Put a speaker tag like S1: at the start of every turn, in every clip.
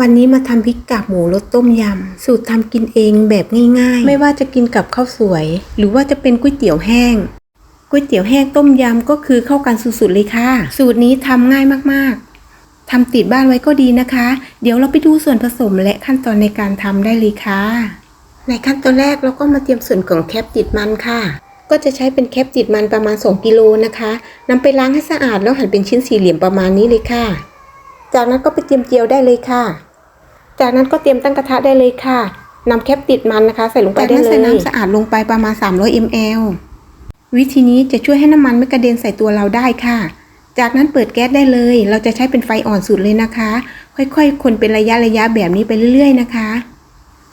S1: วันนี้มาทำพริกกากหมูรสต้มยำ สูตรทำกินเองแบบง่ายๆ ไม่ว่าจะกินกับข้าวสวย หรือว่าจะเป็นก๋วยเตี๋ยวแห้งก๋วยเตี๋ยวแห้งต้มยำก็คือเข้ากันสุดๆเลยค่ะ สูตรนี้ทำง่ายมากๆทำติดบ้านไว้ก็ดีนะคะ เดี๋ยวเราไปดูส่วนผสมและขั้นตอนในการทำได้เลยค่ะ ในขั้นตอนแรกเราก็มาเตรียมส่วนของแคปติดมันค่ะ ก็จะใช้เป็นแคปติดมันประมาณ 2 กิโลนะคะนำไปล้างให้สะอาดแล้วหั่นเป็นชิ้นสี่เหลี่ยมประมาณนี้เลยค่ะ จากนั้นก็ไปเตรียมเจียวได้เลยค่ะ จากนั้นก็เตรียมตั้งกระทะได้เลยค่ะนำแคปติดมันนะคะ ใส่ลงไปได้เลยใส่น้ำสะอาดลงไปประมาณ 300 ml วิธีนี้จะช่วยให้น้ำมันไม่กระเด็นใส่ตัวเราได้ค่ะ จากนั้นเปิดแก๊สได้เลย เราจะใช้เป็นไฟอ่อนสุดเลยนะคะ ค่อยๆ คนเป็นระยะระยะแบบนี้ไปเรื่อยๆนะคะ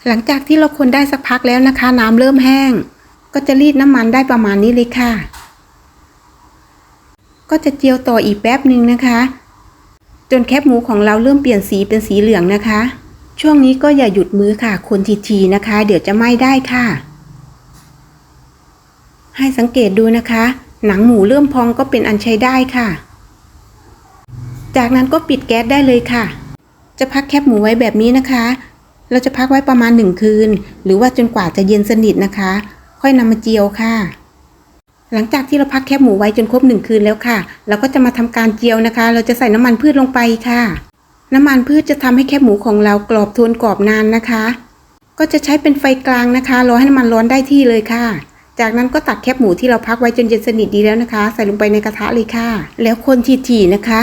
S1: หลังจากที่เราคนได้สักพักแล้วนะคะ น้ำเริ่มแห้ง ก็จะรีดน้ำมันได้ประมาณนี้เลยค่ะ ก็จะเจียวต่ออีกแป๊บหนึ่งนะคะ จนแคบหมูของเราเริ่มเปลี่ยนสีเป็นสีเหลืองนะคะ ช่วงนี้ก็อย่าหยุดมือค่ะ คนทีๆนะคะ เดี๋ยวจะไหม้ได้ค่ะ ให้สังเกตดูนะคะ หนังหมูเริ่มพองก็เป็นอันใช้ได้ค่ะ จากนั้นก็ปิดแก๊สได้เลยค่ะ จะพักแคบหมูไว้แบบนี้นะคะ เราจะพักไว้ประมาณหนึ่งคืน หรือว่าจนกว่าจะเย็นสนิทนะคะ ค่อยนำมาเจียวค่ะ หลังจากที่เราพักแคบหมูไว้จนครบหนึ่งคืนแล้วค่ะ เราก็จะมาทำการเจียวนะคะ เราจะใส่น้ำมันพืชลงไปค่ะ น้ำมันพืชจะทำให้แคบหมูของเรากรอบทนกรอบนานนะคะ ก็จะใช้เป็นไฟกลางนะคะรอให้น้ำมันร้อนได้ที่เลยค่ะ จากนั้นก็ตักแคบหมูที่เราพักไว้จนเย็นสนิทดีแล้วนะคะ ใส่ลงไปในกระทะเลยค่ะ แล้วคนทีๆนะคะ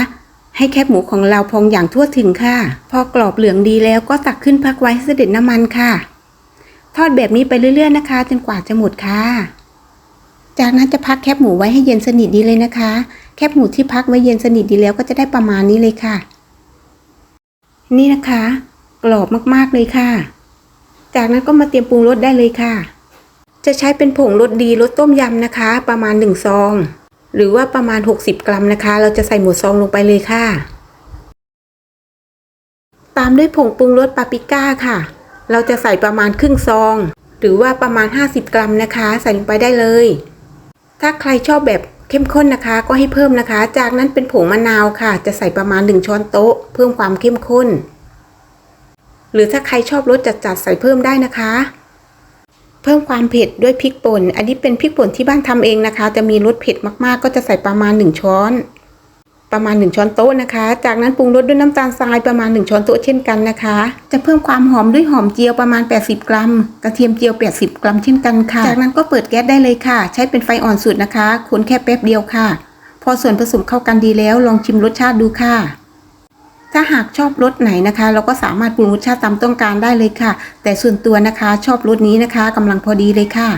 S1: ให้แคบหมูของเราพองอย่างทั่วถึงค่ะ พอกรอบเหลืองดีแล้วก็ตักขึ้นพักไว้ให้เสด็จน้ำมันค่ะ ทอดแบบนี้ไปเรื่อยๆนะคะ จนกว่าจะหมดค่ะ จากนั้นจะพักแคบหมูไว้ให้เย็นสนิทดีเลยนะคะ แคบหมูที่พักไว้เย็นสนิทดีแล้วก็จะได้ประมาณนี้เลยค่ะ นี่นะคะ กรอบมากๆเลยค่ะ จากนั้นก็มาเตรียมปรุงรสได้เลยค่ะ จะใช้เป็นผงรสดีรสต้มยำนะคะ ประมาณ1ซอง หรือว่าประมาณ 60 กรัมนะคะ เราจะใส่หมดซองลงไปเลยค่ะ ตามด้วยผงปรุงรสปาปริก้าค่ะ เราจะใส่ประมาณครึ่งซอง หรือว่าประมาณ 50 กรัมนะคะ ใส่ลงไปได้เลย ถ้าใครชอบแบบเข้มข้นนะคะ ก็ให้เพิ่มนะคะ จากนั้นเป็นผงมะนาวค่ะ จะใส่ประมาณ 1 ช้อนโต๊ะ เพิ่มความเข้มข้น หรือถ้าใครชอบรสจัดๆใส่เพิ่มได้นะคะ เพิ่มความเผ็ดด้วยพริกป่น อันนี้เป็นพริกป่นที่บ้านทำเองนะคะ จะมีรสเผ็ดมากๆ ก็จะใส่ประมาณ 1 ช้อน ประมาณ 1 ช้อนโต๊ะนะคะ จากนั้นปรุงรสด้วยน้ำตาลทรายประมาณ 1 ช้อนโต๊ะเช่นกันนะคะ จะเพิ่มความหอมด้วยหอมเจียวประมาณ 80 กรัม กระเทียมเจียว 80 กรัมเช่นกันค่ะ จากนั้นก็เปิดแก๊สได้เลยค่ะ ใช้เป็นไฟอ่อนสุดนะคะคนแค่แป๊บเดียวค่ะ พอส่วนผสมเข้ากันดีแล้วลองชิมรสชาติดูค่ะ ถ้าหากชอบรสไหนนะคะ เราก็สามารถปรุงรสชาติตามต้องการได้เลยค่ะ แต่ส่วนตัวนะคะชอบรสนี้นะคะกำลังพอดีเลยค่ะ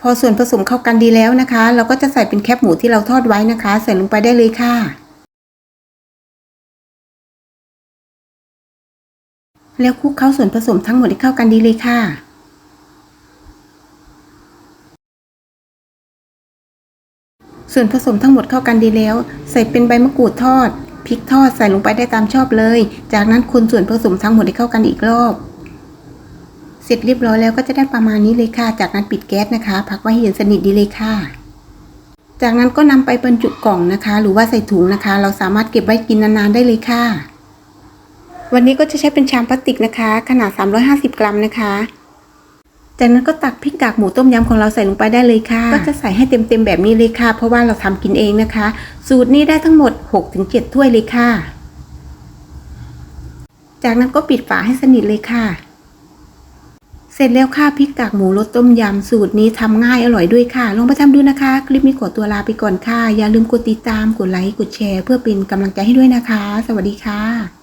S1: พอส่วนผสมเข้ากันดีแล้วนะคะ เราก็จะใส่เป็นแคบหมูที่เราทอดไว้นะคะ ใส่ลงไปได้เลยค่ะ แล้วคลุกเข้าส่วนผสมทั้งหมดให้เข้ากันดีเลยค่ะ ส่วนผสมทั้งหมดเข้ากันดีแล้ว ใส่เป็นใบมะกรูดทอดพริกทอดใส่ลงไปได้ตามชอบเลย จากนั้นคนส่วนผสมทั้งหมดให้เข้ากันอีกรอบ เสร็จเรียบร้อยแล้วก็จะได้ประมาณนี้เลยค่ะ จากนั้นปิดแก๊สนะคะ พักไว้ให้เย็นสนิทดีเลยค่ะ จากนั้นก็นำไปบรรจุกล่องนะคะ หรือว่าใส่ถุงนะคะ เราสามารถเก็บไว้กินนานๆได้เลยค่ะ วันนี้ก็จะใช้เป็นชามพลาสติกนะคะ ขนาด 350 กรัมนะคะ จากนั้นก็ตักพริกกากหมูต้มยำของเราใส่ลงไปได้เลยค่ะ ก็จะใส่ให้เต็มๆแบบนี้เลยค่ะ เพราะว่าเราทำกินเองนะคะ สูตรนี้ได้ทั้งหมด 6-7 ถ้วยเลยค่ะ จากนั้นก็ปิดฝาให้สนิทเลยค่ะ เสร็จแล้วค่ะพริกกากหมูรสต้มยำสูตรนี้ทำง่ายอร่อยด้วยค่ะ ลองไปทำดูนะคะ คลิปนี้ขอตัวลาไปก่อนค่ะ อย่าลืมกดติดตาม กดไลค์ กดแชร์ เพื่อเป็นกำลังใจให้ด้วยนะคะ สวัสดีค่ะ